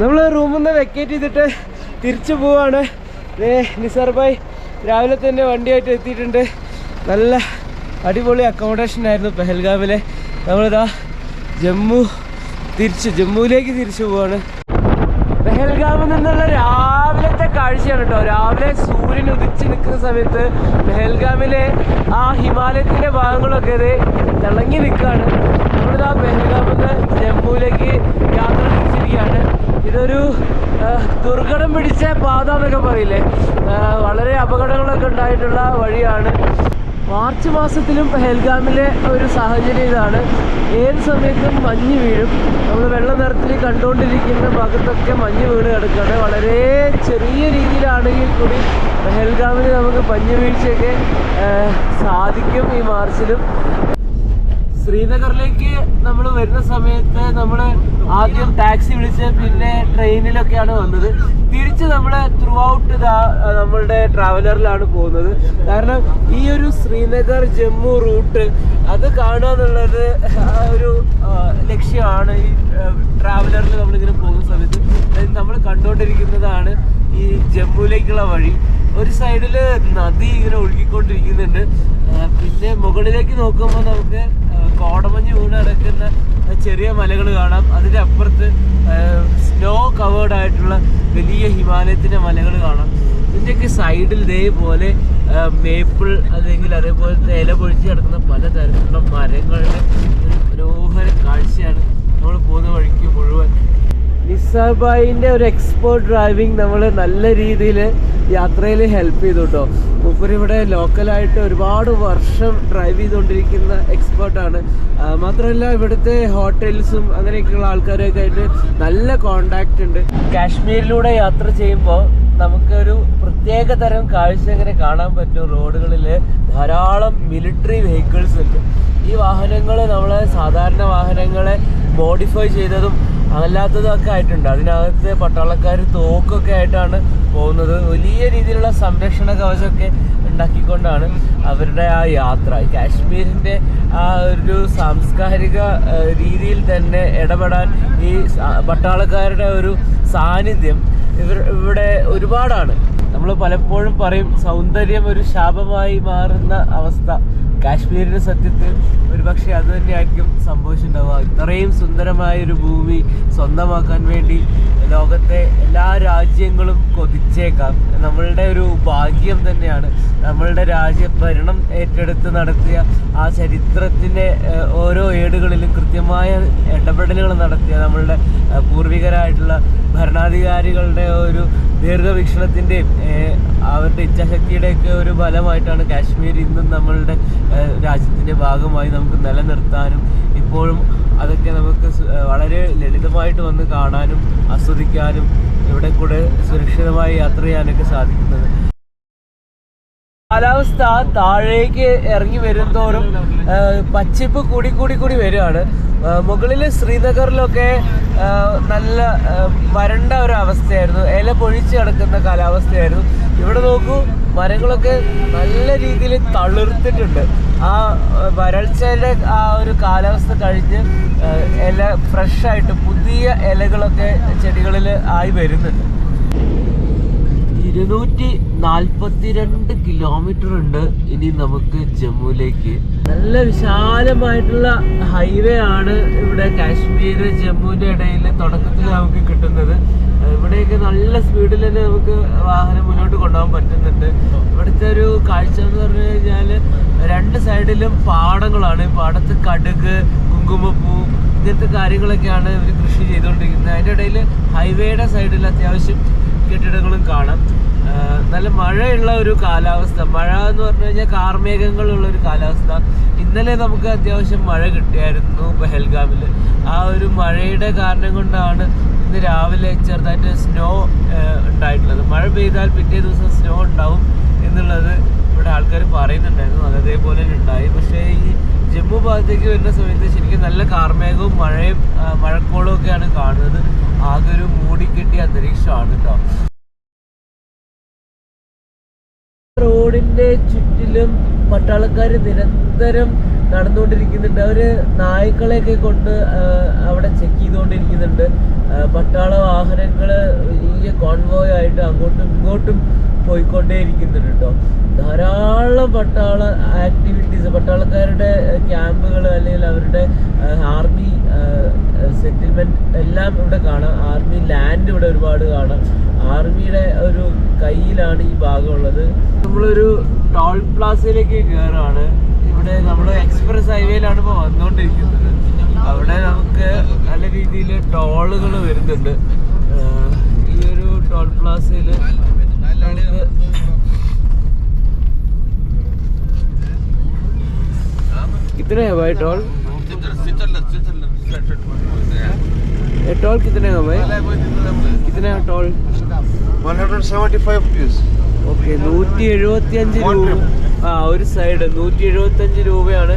നമ്മൾ റൂമിൽ നിന്ന് വെക്കേറ്റ് ചെയ്തിട്ട് തിരിച്ചു പോവാണ്. നിസാർ ഭായ് രാവിലെ തന്നെ വണ്ടിയായിട്ട് എത്തിയിട്ടുണ്ട്. നല്ല അടിപൊളി അക്കോമഡേഷൻ ആയിരുന്നു പെഹൽഗാമിലെ. നമ്മളിതാ ജമ്മു തിരിച്ച് ജമ്മുവിലേക്ക് തിരിച്ചു പോവാണ്. പെഹൽഗാമിൽ നിന്നുള്ള രാവിലത്തെ കാഴ്ചയാണ് കേട്ടോ. രാവിലെ സൂര്യൻ ഉദിച്ച് നിൽക്കുന്ന സമയത്ത് പെഹൽഗാമിലെ ആ ഹിമാലയത്തിന്റെ ഭാഗങ്ങളൊക്കെ ഇത് തിളങ്ങി നിൽക്കുകയാണ്. നമ്മളിതാ പെഹൽഗാമിൽ നിന്ന് ജമ്മുവിലേക്ക് യാത്ര തിരിച്ചിരിക്കുകയാണ്. ഇതൊരു ദുർഘടം പിടിച്ച പാത എന്നൊക്കെ പറയില്ലേ? വളരെ അപകടങ്ങളൊക്കെ ഉണ്ടായിട്ടുള്ള വഴിയാണ്. മാർച്ച് മാസത്തിലും ഹെൽഗാമിലെ ഒരു സാഹചര്യം ഇതാണ്. ഏത് സമയത്തും മഞ്ഞ് വീഴും. നമ്മൾ വെള്ള നിറത്തിൽ കണ്ടുകൊണ്ടിരിക്കുന്ന ഭാഗത്തൊക്കെ മഞ്ഞ് വീണ് കിടക്കുകയാണ്. വളരെ ചെറിയ രീതിയിലാണെങ്കിൽ കൂടി ഹെൽഗാമിൽ നമുക്ക് മഞ്ഞ് വീഴ്ചയൊക്കെ സാധിക്കും ഈ മാർച്ചിലും. ശ്രീനഗറിലേക്ക് നമ്മൾ വരുന്ന സമയത്ത് നമ്മൾ ആദ്യം ടാക്സി വിളിച്ച് പിന്നെ ട്രെയിനിലൊക്കെയാണ് വന്നത്. തിരിച്ച് നമ്മൾ ത്രൂ ഔട്ട് നമ്മളുടെ ട്രാവലറിലാണ് പോകുന്നത്. കാരണം ഈ ഒരു ശ്രീനഗർ ജമ്മു റൂട്ട് അത് കാണുക എന്നുള്ളത് ഒരു ലക്ഷ്യമാണ് ഈ ട്രാവലറിൽ നമ്മളിങ്ങനെ പോകുന്ന സമയത്ത്. നമ്മൾ കണ്ടുകൊണ്ടിരിക്കുന്നതാണ് ഈ ജമ്മുവിലേക്കുള്ള വഴി. ഒരു സൈഡിൽ നദി ഇങ്ങനെ ഒഴുകിക്കൊണ്ടിരിക്കുന്നുണ്ട്. പിന്നെ മുകളിലേക്ക് നോക്കുമ്പോൾ നമുക്ക് കോടമഞ്ഞ് വീണ് കിടക്കുന്ന ചെറിയ മലകൾ കാണാം. അതിന്റെ അപ്പുറത്ത് സ്നോ കവേർഡ് ആയിട്ടുള്ള വലിയ ഹിമാലയത്തിന്റെ മലകൾ കാണാം. ഇതിന്റെയൊക്കെ സൈഡിൽ ഇതേപോലെ മേപ്പിൾ അല്ലെങ്കിൽ അതേപോലെ ഇല പൊഴിച്ച് കിടക്കുന്ന പലതരത്തിലുള്ള മരങ്ങളുടെ ഒരു മനോഹര കാഴ്ചയാണ് നമ്മൾ പോകുന്ന വഴിക്ക് മുഴുവൻ. നിസാബായിന്റെ ഒരു എക്സ്പേർട്ട് ഡ്രൈവിംഗ് നമ്മൾ നല്ല രീതിയിൽ യാത്രയിൽ ഹെൽപ്പ് ചെയ്തു കേട്ടോ. മൂപ്പര് ഇവിടെ ലോക്കലായിട്ട് ഒരുപാട് വർഷം ഡ്രൈവ് ചെയ്തുകൊണ്ടിരിക്കുന്ന എക്സ്പേർട്ടാണ് മാത്രമല്ല ഇവിടുത്തെ ഹോട്ടൽസും അങ്ങനെയൊക്കെയുള്ള ആൾക്കാരൊക്കെ ആയിട്ട് നല്ല കോണ്ടാക്റ്റ് ഉണ്ട്. കാശ്മീരിലൂടെ യാത്ര ചെയ്യുമ്പോൾ നമുക്കൊരു പ്രത്യേക തരം കാഴ്ച ഇങ്ങനെ കാണാൻ പറ്റും. റോഡുകളിൽ ധാരാളം മിലിറ്ററി വെഹിക്കിൾസ് ഉണ്ട്. ഈ വാഹനങ്ങൾ നമ്മളെ സാധാരണ വാഹനങ്ങളെ മോഡിഫൈ ചെയ്തതും അല്ലാത്തതൊക്കെ ആയിട്ടുണ്ട്. അതിനകത്ത് പട്ടാളക്കാർ തോക്കൊക്കെ ആയിട്ടാണ് പോകുന്നത്. വലിയ രീതിയിലുള്ള സംരക്ഷണ കവചമൊക്കെ ഉണ്ടാക്കിക്കൊണ്ടാണ് അവരുടെ ആ യാത്ര. കാശ്മീരിന്റെ ആ ഒരു സാംസ്കാരിക രീതിയിൽ തന്നെ ഇടപെടാൻ ഈ പട്ടാളക്കാരുടെ ഒരു സാന്നിധ്യം ഇവർ ഇവിടെ ഒരുപാടാണ്. നമ്മൾ പലപ്പോഴും പറയും സൗന്ദര്യം ഒരു ശാപമായി മാറുന്ന അവസ്ഥ. കാശ്മീരിന് സത്യത്തിൽ ഒരു പക്ഷേ അത് തന്നെയായിരിക്കും സംഭവിച്ചിട്ടുണ്ടാവുക. ഇത്രയും സുന്ദരമായ ഒരു ഭൂമി സ്വന്തമാക്കാൻ വേണ്ടി ലോകത്തെ എല്ലാ രാജ്യങ്ങളും കൊതിച്ചേക്കാം. നമ്മളുടെ ഒരു ഭാഗ്യം തന്നെയാണ് നമ്മളുടെ രാജ്യ ഭരണം ഏറ്റെടുത്ത് നടത്തിയ ആ ചരിത്രത്തിന്റെ ഓരോ ഏടുകളിലും കൃത്യമായ ഇടപെടലുകൾ നടത്തിയ നമ്മളുടെ പൂർവികരായിട്ടുള്ള ഭരണാധികാരികളുടെ ഒരു ദീർഘവീക്ഷണത്തിന്റെയും അവരുടെ ഇച്ഛാശക്തിയുടെയൊക്കെ ഒരു ഫലമായിട്ടാണ് കാശ്മീർ ഇന്നും നമ്മളുടെ രാജ്യത്തിന്റെ ഭാഗമായി നമുക്ക് നിലനിർത്താനും ഇപ്പോഴും അതൊക്കെ നമുക്ക് വളരെ ലളിതമായിട്ട് വന്ന് കാണാനും ആസ്വദിക്കാനും ഇവിടെ കൂടെ സുരക്ഷിതമായി യാത്ര ചെയ്യാനൊക്കെ സാധിക്കുന്നത്. കാലാവസ്ഥ താഴേക്ക് ഇറങ്ങി വരുന്തോറും പച്ചിപ്പ് കൂടി കൂടി കൂടി വരികയാണ്. മുകളിൽ ശ്രീനഗറിലൊക്കെ നല്ല വരണ്ട ഒരു അവസ്ഥയായിരുന്നു ഇല പൊഴിച്ച് കിടക്കുന്ന കാലാവസ്ഥയായിരുന്നു. ഇവിടെ നോക്കൂ മരങ്ങളൊക്കെ നല്ല രീതിയിൽ തളിർത്തിട്ടുണ്ട്. ആ വരൾച്ചയുടെ ആ ഒരു കാലാവസ്ഥ കഴിഞ്ഞ് ഇല ഫ്രഷായിട്ട് പുതിയ ഇലകളൊക്കെ ചെടികളിൽ ആയി വരുന്നുണ്ട്. ഇരുന്നൂറ്റി നാൽപ്പത്തിരണ്ട് കിലോമീറ്റർ ഉണ്ട് ഇനി നമുക്ക് ജമ്മുവിലേക്ക്. നല്ല വിശാലമായിട്ടുള്ള ഹൈവേ ആണ് ഇവിടെ കാശ്മീർ ജമ്മുവിന്റെ ഇടയിൽ തുടക്കത്തിൽ നമുക്ക് കിട്ടുന്നത്. ഇവിടെയൊക്കെ നല്ല സ്പീഡിൽ തന്നെ നമുക്ക് വാഹനം മുന്നോട്ട് കൊണ്ടുപോകാൻ പറ്റുന്നുണ്ട്. ഇവിടുത്തെ ഒരു കാഴ്ച എന്ന് പറഞ്ഞു കഴിഞ്ഞാൽ രണ്ട് സൈഡിലും പാടങ്ങളാണ്. പാടത്ത് കടുക് കുങ്കുമപ്പൂ ഇങ്ങനത്തെ കാര്യങ്ങളൊക്കെയാണ് ഇവർ കൃഷി ചെയ്തുകൊണ്ടിരിക്കുന്നത്. അതിന്റെ ഇടയിൽ ഹൈവേയുടെ സൈഡിൽ അത്യാവശ്യം കെട്ടിടങ്ങളും കാണാം. നല്ല മഴയുള്ള ഒരു കാലാവസ്ഥ. മഴ എന്ന് പറഞ്ഞു കഴിഞ്ഞാൽ കാർമേഘങ്ങളുള്ള ഒരു കാലാവസ്ഥ. ഇന്നലെ നമുക്ക് അത്യാവശ്യം മഴ കിട്ടിയായിരുന്നു പെഹൽഗാമിൽ ആ ഒരു മഴയുടെ കാരണം കൊണ്ടാണ് ഇന്ന് രാവിലെ ചെറുതായിട്ട് സ്നോ ഉണ്ടായിട്ടുള്ളത്. മഴ പെയ്താൽ പിറ്റേ ദിവസം സ്നോ ഉണ്ടാവും എന്നുള്ളത് ഇവിടെ ആൾക്കാർ പറയുന്നുണ്ടായിരുന്നു. അത് അതേപോലെ ഉണ്ടായി. പക്ഷേ ഈ ജമ്മു ഭാഗത്തേക്ക് വരുന്ന സമയത്ത് ശരിക്കും നല്ല കാർമേഘവും മഴയും മഴക്കോളും ഒക്കെയാണ് കാണുന്നത്. ആകെ ഒരു മൂടിക്കെട്ടിയ അന്തരീക്ഷമാണ് കേട്ടോ റോഡിന്റെ ചുറ്റിലും പട്ടാളക്കാർ നിരന്തരം നടന്നുകൊണ്ടിരിക്കുന്നുണ്ട്. അവർ നായ്ക്കളെയൊക്കെ കൊണ്ട് അവിടെ ചെക്ക് ചെയ്തുകൊണ്ടിരിക്കുന്നുണ്ട്. പട്ടാള വാഹനങ്ങൾ വലിയ കോൺവോയ് ആയിട്ട് അങ്ങോട്ടും ഇങ്ങോട്ടും പോയിക്കൊണ്ടേ ഇരിക്കുന്നുണ്ട് കേട്ടോ ധാരാളം പട്ടാള ആക്ടിവിറ്റീസ് പട്ടാളക്കാരുടെ ക്യാമ്പുകൾ അല്ലെങ്കിൽ അവരുടെ ആർമി സെറ്റിൽമെന്റ് എല്ലാം ഇവിടെ കാണാം. ആർമി ലാൻഡ് ഇവിടെ ഒരുപാട് കാണാം. ആർമിയുടെ ഒരു കയ്യിലാണ് ഈ ഭാഗമുള്ളത്. നമ്മളൊരു ടോൾ പ്ലാസയിലേക്ക് കയറുകയാണ് ഇവിടെ നമ്മൾ എക്സ്പ്രസ് ഹൈവേയിലാണ് ഇപ്പോൾ വന്നുകൊണ്ടിരിക്കുന്നത് അവിടെ നമുക്ക് നല്ല രീതിയിൽ ടോളുകൾ വരുന്നുണ്ട്. ഈ ഒരു ടോൾ പ്ലാസയിൽ ഇത്രയാ ടോൾ टोल ये टोल कितने है भाई कितने है टोल 175 rupees. ഓക്കെ നൂറ്റി എഴുപത്തി അഞ്ച് One രൂപ trip. ആ ഒരു സൈഡ് നൂറ്റി എഴുപത്തി അഞ്ച് രൂപയാണ്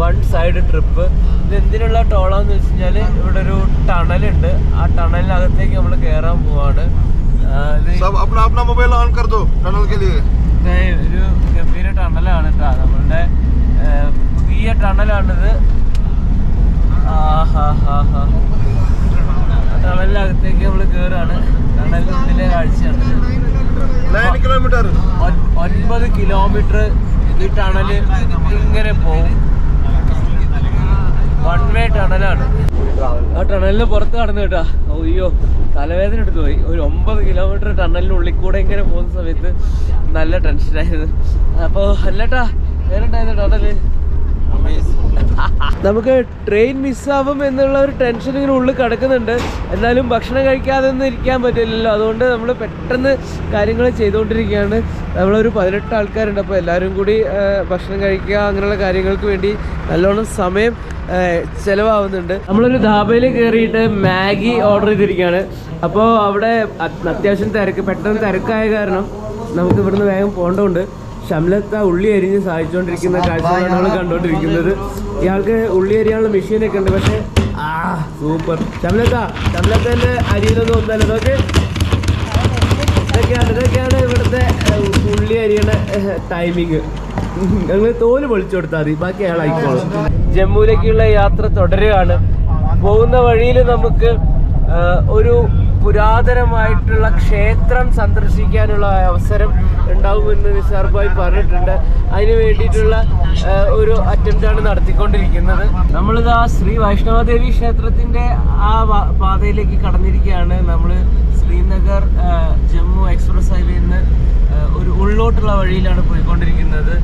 വൺ സൈഡ് ട്രിപ്പ് ഇത് എന്തിനുള്ള ടോളാന്ന് വെച്ച് കഴിഞ്ഞാല് ഇവിടെ ഒരു ടണലുണ്ട് ആ ടണലിനകത്തേക്ക് നമ്മൾ കയറാൻ പോവാണ് ആ, ഇത് सब अपना अपना मोबाइल ऑन कर दो टनल के लिए ഇത് ഒരു ഗംഭീര ടണലാണ് കേട്ടോ നമ്മളുടെ ഏർ, പുതിയ ടണലാണിത് ആഹാഹാഹാ. ആ ടണലിനകത്തേക്ക് നമ്മൾ കേറാണ്. ടണലിനുള്ളിലെ കാഴ്ചയാണ്. കിലോമീറ്റർ ഒൻപത് കിലോമീറ്റർ ഈ ടണൽ ഇങ്ങനെ പോകും വൺ വേ ടണലാണ് ആ ടണലിന് പുറത്ത് കടന്നു കേട്ടാ. അയ്യോ തലവേദന എടുത്തു പോയി. ഒരു ഒമ്പത് കിലോമീറ്റർ ടണലിനുള്ളിൽ കൂടെ ഇങ്ങനെ പോകുന്ന സമയത്ത് നല്ല ടെൻഷനായിരുന്നു അപ്പോൾ അല്ലട്ടാ വേറെ ഉണ്ടായിരുന്നു ടണൽ നമുക്ക് ട്രെയിൻ മിസ്സാവും എന്നുള്ള ഒരു ടെൻഷൻ ഇങ്ങനെ ഉള്ളിൽ കിടക്കുന്നുണ്ട്. എന്നാലും ഭക്ഷണം കഴിക്കാതെ ഒന്നും ഇരിക്കാൻ പറ്റില്ലല്ലോ. അതുകൊണ്ട് നമ്മൾ പെട്ടെന്ന് കാര്യങ്ങൾ ചെയ്തുകൊണ്ടിരിക്കുകയാണ്. നമ്മളൊരു പതിനെട്ട് ആൾക്കാരുണ്ട്. അപ്പോൾ എല്ലാവരും കൂടി ഭക്ഷണം കഴിക്കുക അങ്ങനെയുള്ള കാര്യങ്ങൾക്ക് വേണ്ടി നല്ലോണം സമയം ചിലവാകുന്നുണ്ട് നമ്മളൊരു ധാബയിൽ കയറിയിട്ട് മാഗി ഓർഡർ ചെയ്തിരിക്കുകയാണ്. അപ്പോൾ അവിടെ അത്യാവശ്യം തിരക്ക് പെട്ടെന്ന് തിരക്കായ കാരണം നമുക്ക് ഇവിടുന്ന് വേഗം പോകേണ്ടതുണ്ട്. ഷംലത്ത ഉള്ളി അരിഞ്ഞ് സഹായിച്ചുകൊണ്ടിരിക്കുന്ന കാഴ്ചയാണ് നമ്മൾ കണ്ടുകൊണ്ടിരിക്കുന്നത് ഇയാൾക്ക് ഉള്ളി അരിയാനുള്ള മെഷീനൊക്കെ ഉണ്ട്. പക്ഷെ ആ സൂപ്പർ ശമലത്ത ഷംലത്തന്റെ അരിയിലൊന്നും ഒന്നല്ല നോക്ക്. ഇതൊക്കെയാണ് ഇതൊക്കെയാണ് ഇവിടുത്തെ ഉള്ളി അരിയുടെ ടൈമിങ് ഞങ്ങൾ തോൽ പൊളിച്ചു കൊടുത്താൽ മതി. ബാക്കി അയാളായിക്കോളും ജമ്മുവിലേക്കുള്ള യാത്ര തുടരുകയാണ്. പോകുന്ന വഴിയിൽ നമുക്ക് ഒരു പുരാതനമായിട്ടുള്ള ക്ഷേത്രം സന്ദർശിക്കാനുള്ള അവസരം ഉണ്ടാവുമെന്ന് നിസാർ ഭായ് പറഞ്ഞിട്ടുണ്ട്. അതിന് വേണ്ടിയിട്ടുള്ള ഒരു അറ്റംപ്റ്റാണ് നടത്തിക്കൊണ്ടിരിക്കുന്നത്. നമ്മളിത് ആ ശ്രീ വൈഷ്ണവദേവി ക്ഷേത്രത്തിന്റെ ആ പാതയിലേക്ക് കടന്നിരിക്കുകയാണ്. നമ്മൾ ശ്രീനഗർ ജമ്മു എക്സ്പ്രസ് ഹൈവേയിൽ നിന്ന് ഒരു ഉള്ളോട്ടുള്ള വഴിയിലാണ് പോയിക്കൊണ്ടിരിക്കുന്നത്.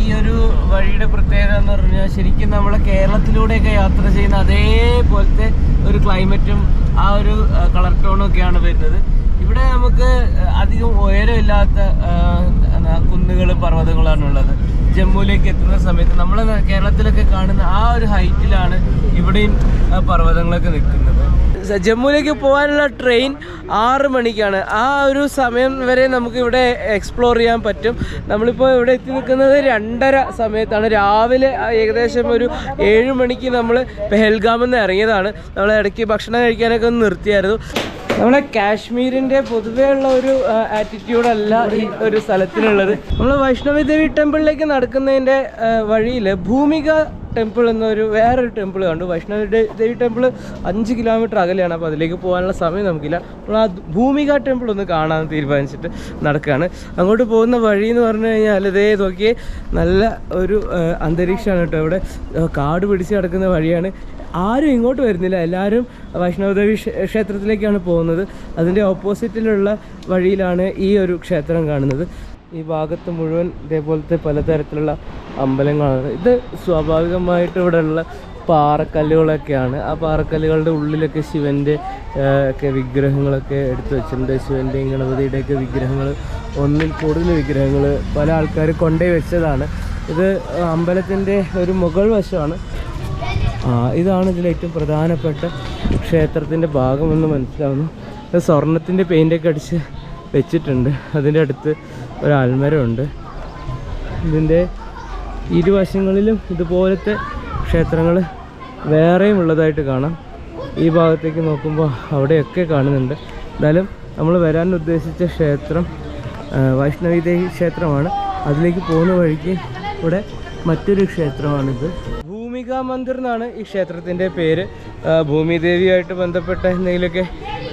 ഈ ഒരു വഴിയുടെ പ്രത്യേകത എന്ന് പറഞ്ഞാൽ ശരിക്കും നമ്മളെ കേരളത്തിലൂടെയൊക്കെ യാത്ര ചെയ്യുന്ന അതേപോലത്തെ ഒരു ക്ലൈമറ്റും ആ ഒരു കളർ ടോണും ഒക്കെയാണ് വരുന്നത്. ഇവിടെ നമുക്ക് അധികം ഉയരമില്ലാത്ത കുന്നുകൾ പർവതങ്ങളാണ് ഉള്ളത്. ജമ്മുവിലേക്ക് എത്തുന്ന സമയത്ത് നമ്മൾ കേരളത്തിലൊക്കെ കാണുന്ന ആ ഒരു ഹൈറ്റിലാണ് ഇവിടെയും പർവതങ്ങളൊക്കെ നിൽക്കുന്നത്. ജമ്മുവിലേക്ക് പോകാനുള്ള ട്രെയിൻ ആറ് മണിക്കാണ്. ആ ഒരു സമയം വരെ നമുക്ക് ഇവിടെ എക്സ്പ്ലോർ ചെയ്യാൻ പറ്റും. നമ്മളിപ്പോൾ ഇവിടെ എത്തി നിൽക്കുന്നത് രണ്ടര സമയത്താണ്. രാവിലെ ഏകദേശം ഒരു ഏഴ് മണിക്ക് നമ്മൾ പെഹൽഗാമിൽ നിന്ന് ഇറങ്ങിയതാണ്. നമ്മൾ ഇടയ്ക്ക് ഭക്ഷണം കഴിക്കാനൊക്കെ ഒന്ന് നിർത്തിയായിരുന്നു. നമ്മളെ കാശ്മീരിന്റെ പൊതുവേ ഉള്ള ഒരു ആറ്റിറ്റ്യൂഡ് അല്ല ഈ ഒരു സ്ഥലത്തിനുള്ളത്. നമ്മൾ വൈഷ്ണവി ദേവി ടെമ്പിളിലേക്ക് നടക്കുന്നതിന്റെ വഴിയിൽ ഭൂമിക ടെമ്പിൾ എന്നൊരു വേറൊരു ടെമ്പിൾ കണ്ടു. വൈഷ്ണവി ദേവി ടെമ്പിൾ അഞ്ച് കിലോമീറ്റർ അകലെയാണ്. അപ്പോൾ അതിലേക്ക് പോകാനുള്ള സമയം നമുക്കില്ല. നമ്മൾ ആ ഭൂമിക ടെമ്പിൾ ഒന്ന് കാണാൻ തീരുമാനിച്ചിട്ട് നടക്കുകയാണ് അങ്ങോട്ട് പോകുന്ന വഴി എന്ന് പറഞ്ഞു കഴിഞ്ഞാൽ ഇതേ നോക്കിയേ നല്ല ഒരു അന്തരീക്ഷമാണ് കേട്ടോ ഇവിടെ. കാട് പിടിച്ച് കിടക്കുന്ന വഴിയാണ്. ആരും ഇങ്ങോട്ട് വരുന്നില്ല. എല്ലാവരും വൈഷ്ണവദേവി ക്ഷേത്രത്തിലേക്കാണ് പോകുന്നത്. അതിന്റെ ഓപ്പോസിറ്റിലുള്ള വഴിയിലാണ് ഈ ഒരു ക്ഷേത്രം കാണുന്നത്. ഈ ഭാഗത്ത് മുഴുവൻ ഇതേപോലത്തെ പലതരത്തിലുള്ള അമ്പലങ്ങളാണ്. ഇത് സ്വാഭാവികമായിട്ട് ഇവിടെയുള്ള പാറക്കല്ലുകളൊക്കെയാണ്. ആ പാറക്കല്ലുകളുടെ ഉള്ളിലൊക്കെ ശിവന്റെ ഒക്കെ വിഗ്രഹങ്ങളൊക്കെ എടുത്തു വെച്ചിട്ടുണ്ട്. ശിവന്റെയും ഗണപതിയുടെയൊക്കെ വിഗ്രഹങ്ങൾ ഒന്നിൽ കൂടുതൽ വിഗ്രഹങ്ങൾ പല ആൾക്കാർ കൊണ്ടേ വെച്ചതാണ്. ഇത് അമ്പലത്തിന്റെ ഒരു മുകൾ വശമാണ്. ഇതാണ് ഇതിൽ ഏറ്റവും പ്രധാനപ്പെട്ട ക്ഷേത്രത്തിന്റെ ഭാഗമെന്ന് മനസ്സിലാവുന്നു. ഇത് സ്വർണത്തിന്റെ പെയിന്റൊക്കെ അടിച്ച് വെച്ചിട്ടുണ്ട്. അതിന്റെ അടുത്ത് ഒരു അൽമരമുണ്ട് ഇതിന്റെ ഇരുവശങ്ങളിലും ഇതുപോലത്തെ ക്ഷേത്രങ്ങൾ വേറെയും ഉള്ളതായിട്ട് കാണാം. ഈ ഭാഗത്തേക്ക് നോക്കുമ്പോൾ അവിടെയൊക്കെ കാണുന്നുണ്ട്. എന്തായാലും നമ്മൾ വരാൻ ഉദ്ദേശിച്ച ക്ഷേത്രം ആ, വൈഷ്ണവി ദേവി ക്ഷേത്രമാണ്. അതിലേക്ക് പോകുന്ന വഴിക്ക് ഇവിടെ മറ്റൊരു ക്ഷേത്രമാണിത്. ഭൂമിക മന്ദിർ എന്നാണ് ഈ ക്ഷേത്രത്തിന്റെ പേര്. ഭൂമിദേവിയായിട്ട് ബന്ധപ്പെട്ട എന്തെങ്കിലുമൊക്കെ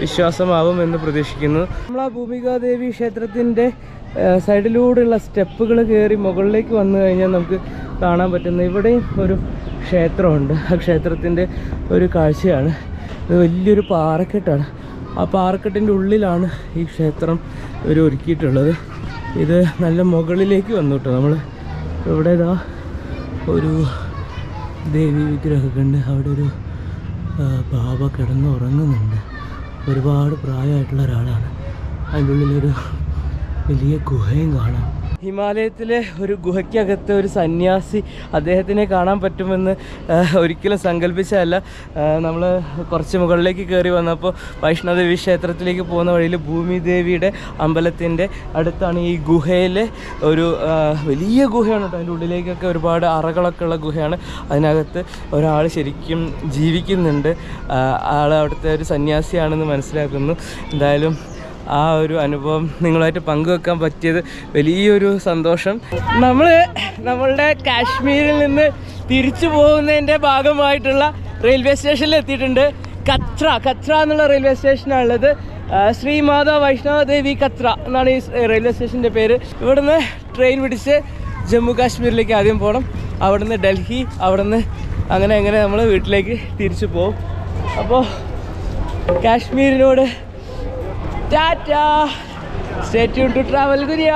വിശ്വാസമാവും എന്ന് പ്രതീക്ഷിക്കുന്നു. നമ്മൾ ആ ഭൂമികാദേവി ക്ഷേത്രത്തിന്റെ സൈഡിലൂടെയുള്ള സ്റ്റെപ്പുകൾ കയറി മുകളിലേക്ക് വന്നു കഴിഞ്ഞാൽ നമുക്ക് കാണാൻ പറ്റുന്ന ഇവിടെയും ഒരു ക്ഷേത്രമുണ്ട്. ആ ക്ഷേത്രത്തിന്റെ ഒരു കാഴ്ചയാണ്. ഇത് വലിയൊരു പാറക്കെട്ടാണ്. ആ പാറക്കെട്ടിന്റെ ഉള്ളിലാണ് ഈ ക്ഷേത്രം ഇവർ ഒരുക്കിയിട്ടുള്ളത്. ഇത് നല്ല മുകളിലേക്ക് വന്നു കേട്ടോ നമ്മൾ ഇവിടെ ഇതാ ഒരു ദേവി വിഗ്രഹമൊക്കെ ഉണ്ട് അവിടെ ഒരു ബാബ കിടന്ന് ഉറങ്ങുന്നുണ്ട് ഒരുപാട് പ്രായമായിട്ടുള്ള ഒരാളാണ്. അതിന്റെ ഉള്ളിലൊരു വലിയ ഗുഹയും കാണാം. ഹിമാലയത്തിലെ ഒരു ഗുഹയ്ക്കകത്ത് ഒരു സന്യാസി അദ്ദേഹത്തിനെ കാണാൻ പറ്റുമെന്ന് ഒരിക്കലും സങ്കല്പിച്ചതല്ല. നമ്മൾ കുറച്ച് മുകളിലേക്ക് കയറി വന്നപ്പോൾ വൈഷ്ണോദേവി ക്ഷേത്രത്തിലേക്ക് പോകുന്ന വഴിയിൽ ഭൂമി ദേവിയുടെ അമ്പലത്തിന്റെ അടുത്താണ് ഈ ഗുഹയിലെ ഒരു വലിയ ഗുഹയാണ് കേട്ടോ. അതിന്റെ ഉള്ളിലേക്കൊക്കെ ഒരുപാട് അറകളൊക്കെ ഉള്ള ഗുഹയാണ്. അതിനകത്ത് ഒരാൾ ശരിക്കും ജീവിക്കുന്നുണ്ട്. ആൾ അവിടുത്തെ ഒരു സന്യാസിയാണെന്ന് മനസ്സിലാക്കുന്നു. എന്തായാലും ആ ഒരു അനുഭവം നിങ്ങളുമായിട്ട് പങ്കുവെക്കാൻ പറ്റിയത് വലിയൊരു സന്തോഷം. നമ്മൾ നമ്മളുടെ കാശ്മീരിൽ നിന്ന് തിരിച്ചു പോകുന്നതിന്റെ ഭാഗമായിട്ടുള്ള റെയിൽവേ സ്റ്റേഷനിൽ എത്തിയിട്ടുണ്ട്. കത്ര കത്ര എന്നുള്ള റെയിൽവേ സ്റ്റേഷനാണുള്ളത്. ഉള്ളത് ശ്രീ മാതാ വൈഷ്ണവ ദേവി കത്ര എന്നാണ് ഈ റെയിൽവേ സ്റ്റേഷന്റെ പേര്. ഇവിടുന്ന് ട്രെയിൻ പിടിച്ച് ജമ്മു കാശ്മീരിലേക്ക് ആദ്യം പോകണം അവിടുന്ന് ഡൽഹി അവിടുന്ന് അങ്ങനെ അങ്ങനെ നമ്മൾ വീട്ടിലേക്ക് തിരിച്ചു പോകും അപ്പോൾ കാശ്മീരിനോട് tata. Stay tune to travel Duniya